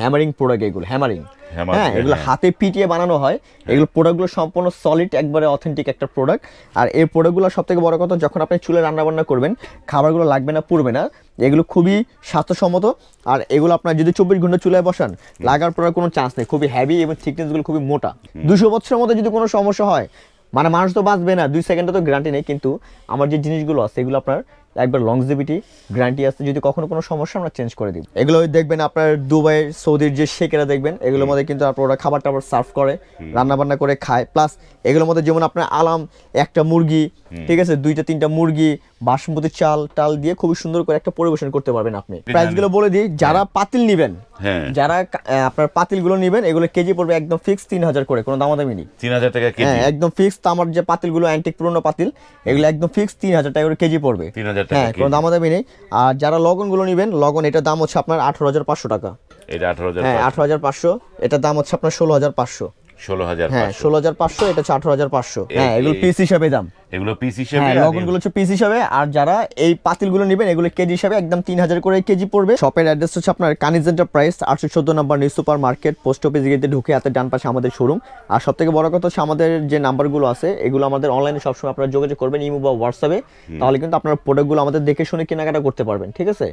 Hammering product এগুলো hammering হ্যাঁ এগুলো হ্যাঁ। হাতে পিটিয়ে বানানো হয়। এগুলো প্রোডাক্টগুলো সম্পূর্ণ সলিড একবারে অথেন্টিক একটা প্রোডাক্ট আর এই প্রোডাক্টগুলো সব থেকে বড় কথা যখন আপনি চুলে রান্না বান্না করবেন খাবারগুলো লাগবে না পুড়বে না। এগুলো খুবই স্বাস্থ্যসম্মত। আর এগুলো আপনার যদি চব্বিশ ঘণ্টা চুলায় বসান লাগার পরে কোনো চান্স নেই। খুবই হ্যাভি এবং থিকনেসগুলো খুবই মোটা। দুশো বছরের মধ্যে যদি কোনো সমস্যা হয় মানে মানুষ তো বাঁচবে না দুই সেকেন্ডে তো গ্যারান্টি নেই। কিন্তু আমার যে জিনিসগুলো আছে এগুলো আপনার একবার লংজিভিটি গ্যারান্টি আছে যদি কখনো কোনো সমস্যা আমরা চেঞ্জ করে দিব। এগুলো দেখবেন আপনার দুবাই সৌদির যে শেকেরা দেখবেন এগুলোর মধ্যে কিন্তু আপনার ওরা খাবার টাবার সার্ভ করে রান্না বান্না করে খায়। প্লাস এগুলোর মধ্যে যেমন আপনার আলাম একটা মুরগি ঠিক আছে? দুইটা তিনটা মুরগি বাসমতি চাল টাল দিয়ে খুবই সুন্দর করে একটা পরিবেশন করতে পারবেন আপনি। প্রাইসগুলো বলে দিই যারা পাতিল নেবেন হ্যাঁ। যারা আপনার পাতিলগুলো নেবেন এগুলো কেজি পড়বে একদম ফিক্স তিন হাজার করে কোনো দামাদামি নেই। তিন হাজার টাকা হ্যাঁ একদম ফিক্স আমার যে পাতিলগুলো অ্যান্টিক পুরনো পাতিল এগুলো একদম ফিক্স তিন হাজার টাকা করে কেজি পড়বে। 3000 টাকা হ্যাঁ কোনো। দামাদামি নেই। আর যারা লগনগুলো নেবেন লগন এটার দাম হচ্ছে আপনার আঠারো হাজার পাঁচশো টাকা। এটা আঠারো হাজার হ্যাঁ আঠারো হাজার পাঁচশো এটার দাম হচ্ছে আপনার ষোলো হাজার পাঁচশো। ষোলো হাজার হ্যাঁ ষোলো হাজার পাঁচশো এটা হচ্ছে আঠারো হাজার পাঁচশো। হ্যাঁ এগুলো পিস হিসাবে দাম। এগুলো পিস হিসেবে হ্যাঁ হচ্ছে পিস হিসাবে আর যারা এই পাতিলগুলো নেবেন এগুলো কেজি হিসাবে একদম তিন হাজার করে কেজি পড়বে। শপের অ্যাড্রেস হচ্ছে আপনার কানিজ এন্টারপ্রাইজ আটশো চোদ্দ number new super market post office গেটে ঢুকে ডান পাশে আমাদের শোরুম আর সব থেকে বড় কথা হচ্ছে আমাদের যে নাম্বারগুলো আছে এগুলো আমাদের অনলাইনে সবসময় আপনারা যোগাযোগ করবেন ইমো বা হোয়াটসঅ্যাপে তাহলে কিন্তু আপনার প্রোডাক্টগুলো আমাদের দেখে শুনে কেনাকাটা করতে পারবেন ঠিক আছে?